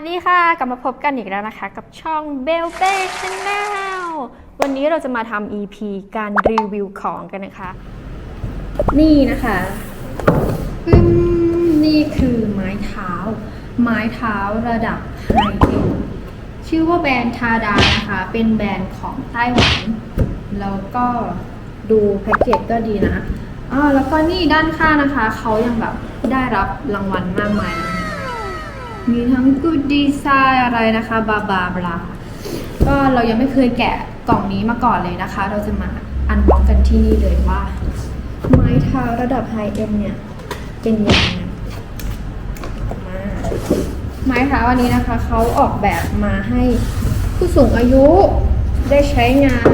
วัสดีค่ะ กลับมาพบกันอีกแล้วนะคะ กับช่อง b e l b e Channel วันนี้เราจะมาทำ EP การรีวิวของกันนะคะ นี่นะคะปึ้มนี่คือไม้เท้า ไม้เท้าระดับไฮเอ็นชื่อว่าแบรนด์ทาดานะคะ เป็นแบรนด์ของไต้หวัน แล้วก็ดูแพ็กเกจก็ดีนะอ่าแล้วก็นี่ด้านข้างนะคะ เขายังแบบได้รับรางวัลมากมายเลยนะ มีทั้ง good design อะไรนะคะบาบาบลาก็เรายังไม่เคยแกะกล่องนี้มาก่อนเลยนะคะ เราจะมาอันบ็อกกันที่นี่เลยว่า ไม้เท้าระดับไฮเอ็นเนี่ย เป็นยังไงมาไม้เท้าอันนี้นะคะเขาออกแบบมาให้ผู้สูงอายุได้ใช้งาน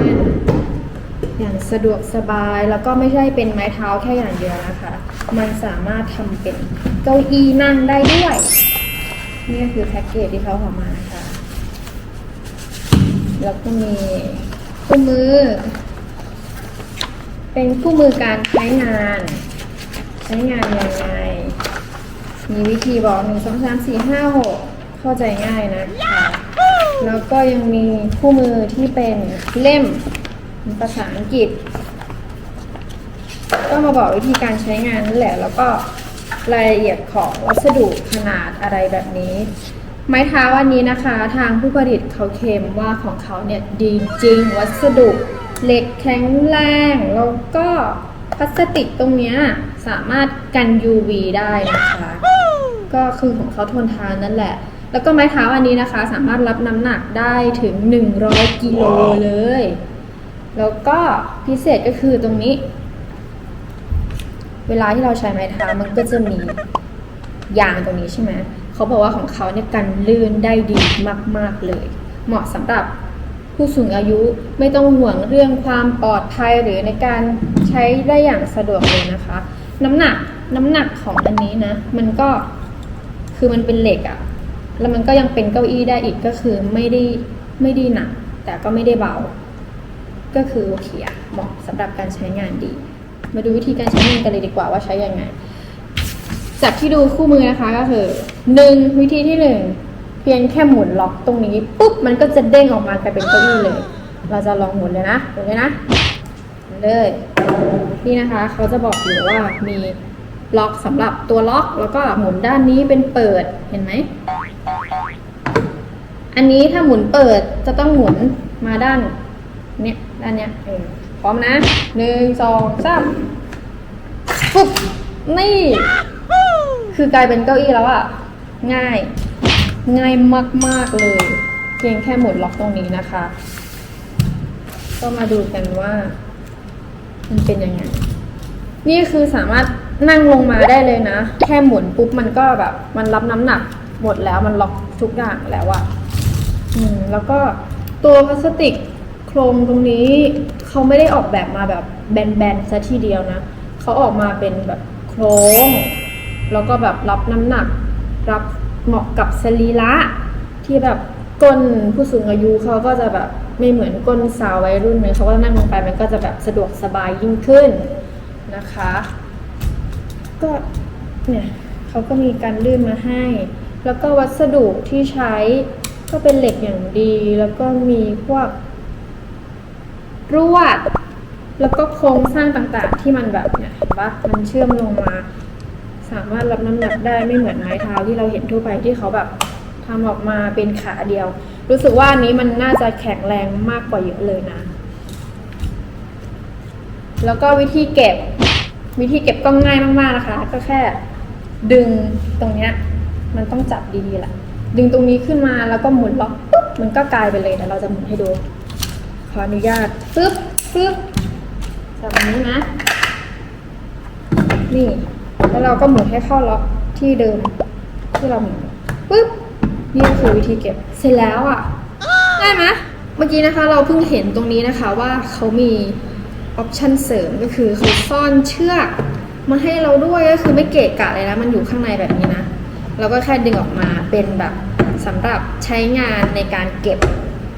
อย่างสะดวกสบายแล้วก็ไม่ใช่เป็นไม้เท้าแค่อย่างเดียวนะคะ มันสามารถทำเป็นเก้าอี้นั่งได้ด้วย นี่ก็คือแพ็กเกจที่เขาออมานะคะแล้วก็มีคู่มือ เป็นคู่มือการใช้งาน ใช้งานยังไง มีวิธีบอกหนึ่งสองสามสี่ห้าหกเข้าใจง่ายนะคะ แล้วก็ยังมีคู่มือที่เป็นเล่มภาษาอังกฤษ ก็มาบอกวิธีการใช้งานนั่นแหละ แล้วก็ รายละเอียดของวัสดุขนาดอะไรแบบนี้ ไม้เท้าอันนี้นะคะทางผู้ผลิตเขาเคลมว่าของเขาเนี่ยดีจริง วัสดุเหล็กแข็งแรงแล้วก็พลาสติกตรงนี้สามารถกัน UV ได้นะคะ ก็คือของเขาทนทานนั่นแหละ แล้วก็ไม้เท้าอันนี้นะคะ สามารถรับน้ำหนักได้ถึง 100 กิโลเลย แล้วก็พิเศษก็คือตรงนี้ เวลาที่เราใช้ไม้เท้ามันก็จะมียางตรงนี้ใช่ไหมเขาบอกว่าของเขาเนี่ยกันลื่นได้ดีมาก ๆเลย เหมาะสำหรับผู้สูงอายุไม่ต้องห่วงเรื่องความปลอดภัยหรือในการใช้ได้อย่างสะดวกเลยนะคะ น้ำหนักน้ำหนักของอันนี้นะ มันก็คือมันเป็นเหล็กอะแล้วมันก็ยังเป็นเก้าอี้ได้อีกก็คือไม่ได้ไม่ได้หนักแต่ก็ไม่ได้เบา ก็คือโอเคอะเหมาะสำหรับการใช้งานดี มาดูวิธีการใช้งานกันเลยดีกว่าว่าใช้ยังไง จากที่ดูคู่มือนะคะก็คือหนึ่งวิธีที่หนึ่งเพียงแค่หมุนล็อกตรงนี้ปุ๊บมันก็จะเด้งออกมากลายเป็นเก้าอี้เลย เราจะลองหมุนเลยนะหมุนเลยนะเลยนี่นะคะเขาจะบอกอยู่ว่ามีล็อกสำหรับตัวล็อกแล้วก็หมุนด้านนี้เป็นเปิดเห็นไหม อันนี้ถ้าหมุนเปิดจะต้องหมุนมาด้านเนี้ยด้านเนี้ยเออ พร้อมนะหนึ่งสองสามปุ๊บนี่ คือกลายเป็นเก้าอี้แล้วอะง่าย ง่ายมาก ๆ เลย เพียงแค่หมุนล็อกตรงนี้นะคะ ก็มาดูกันว่า มันเป็นยังไง นี่คือสามารถนั่งลงมาได้เลยนะ แค่หมุนปุ๊บมันก็แบบ มันรับน้ำหนักหมดแล้วมันล็อกทุกอย่างแล้วอะอืมแล้วก็ตัวพลาสติก ครงตรงนี้เขาไม่ได้ออกแบบมาแบบแบนๆซะทีเดียวนะเขาออกมาเป็นแบบโครงแล้วก็แบบรับน้ำหนัก รับเหมาะกับสรีระที่แบบก้นผู้สูงอายุเขาก็จะแบบไม่เหมือนก้นสาววัยรุ่นเลยเขาก็นั่งลงไปมันก็จะแบบสะดวกสบายยิ่งขึ้นนะคะ ก็เนี่ยเขาก็มีการลื่นมาให้ แล้วก็วัสดุที่ใช้ก็เป็นเหล็กอย่างดี แล้วก็มีพวก รวด แล้วก็โครงสร้างต่างๆ ที่มันแบบเนี่ยเห็นปะมันเชื่อมลงมา สามารถรับน้ำหนักได้ไม่เหมือนไม้เท้าที่เราเห็นทั่วไปที่เขาแบบทำออกมาเป็นขาเดียว รู้สึกว่าอันนี้มันน่าจะแข็งแรงมากกว่าเยอะเลยนะ แล้วก็วิธีเก็บ วิธีเก็บก็ง่ายมากๆนะคะ ก็แค่ดึงตรงเนี้ยมันต้องจับดีๆแหละดึงตรงนี้ขึ้นมาแล้วก็หมุนล็อกปุ๊บมันก็กลายไปเลยเดี๋ยวเราจะหมุนให้ดู ออนุญาตปึ๊บปึ๊บจับแบบนี้นะ นี่ แล้วเราก็หมุนให้เข้าล็อกที่เดิมที่เราหมุนปึ๊บนี่คือวิธีเก็บ เสร็จแล้วอะ ได้ไหมเมื่อกี้นะคะเราเพิ่งเห็นตรงนี้นะคะว่าเขามีออปชันเสริมก็คือเขาซ่อนเชือกมาให้เราด้วยก็คือไม่เกะกะเลยนะ มันอยู่ข้างในแบบนี้นะ เราก็แค่ดึงออกมาเป็นแบบสำหรับใช้งานในการเก็บ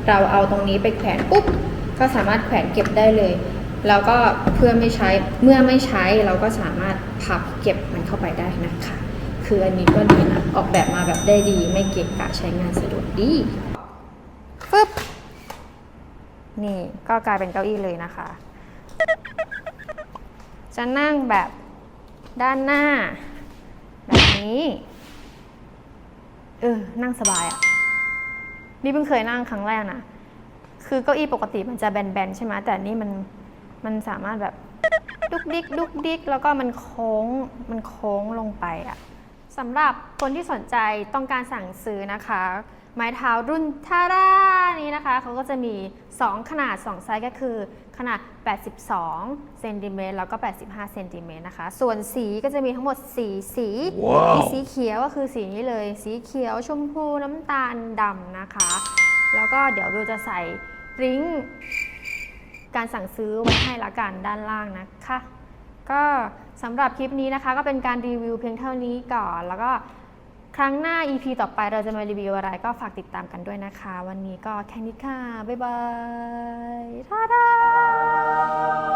เราเอาตรงนี้ไปแขวนปุ๊บ ก็สามารถแขวนเก็บได้เลยแล้วก็เพื่อไม่ใช้เมื่อไม่ใช้เราก็สามารถพับเก็บมันเข้าไปได้นะคะ คืออันนี้ก็ดีนะ ออกแบบมาแบบได้ดี ไม่เกะกะใช้งานสะดวกดีฟึบนี่ก็กลายเป็นเก้าอี้เลยนะคะ จะนั่งแบบด้านหน้า แบบนี้ เออ นั่งสบายอะ่ะ นี่เพิ่งเคยนั่งครั้งแรกนะ คือเก้าอี้ปกติมันจะแบนๆใช่ไหมแต่นี่มันมันสามารถแบบดุกดิกดุกดิกแล้วก็มันโค้งมันโค้งลงไปอะสำหรับคนที่สนใจต้องการสั่งซื้อนะคะ ไม้เท้ารุ่นทาร่านี้นะคะเขาก็จะมี 2 ขนาด 2 ไซส์ก็คือ ขนาด 82เซนติเมตรแล้วก็ 85เซนติเมตรนะคะ ส่วนสีก็จะมีทั้งหมด 4 สีมีสีเขียวก็คือสีนี้เลย สีเขียวชมพูน้ำตาลดำนะคะ แล้วก็เดี๋ยววิวจะใส่ ลิงก์การสั่งซื้อไว้ให้ละกันด้านล่างนะคะ ก็สำหรับคลิปนี้นะคะ ก็เป็นการรีวิวเพียงเท่านี้ก่อน แล้วก็ครั้งหน้า EP ต่อไปเราจะมารีวิวอะไรก็ฝากติดตามกันด้วยนะคะ วันนี้ก็แค่นี้ค่ะ บ๊ายบายท่าดา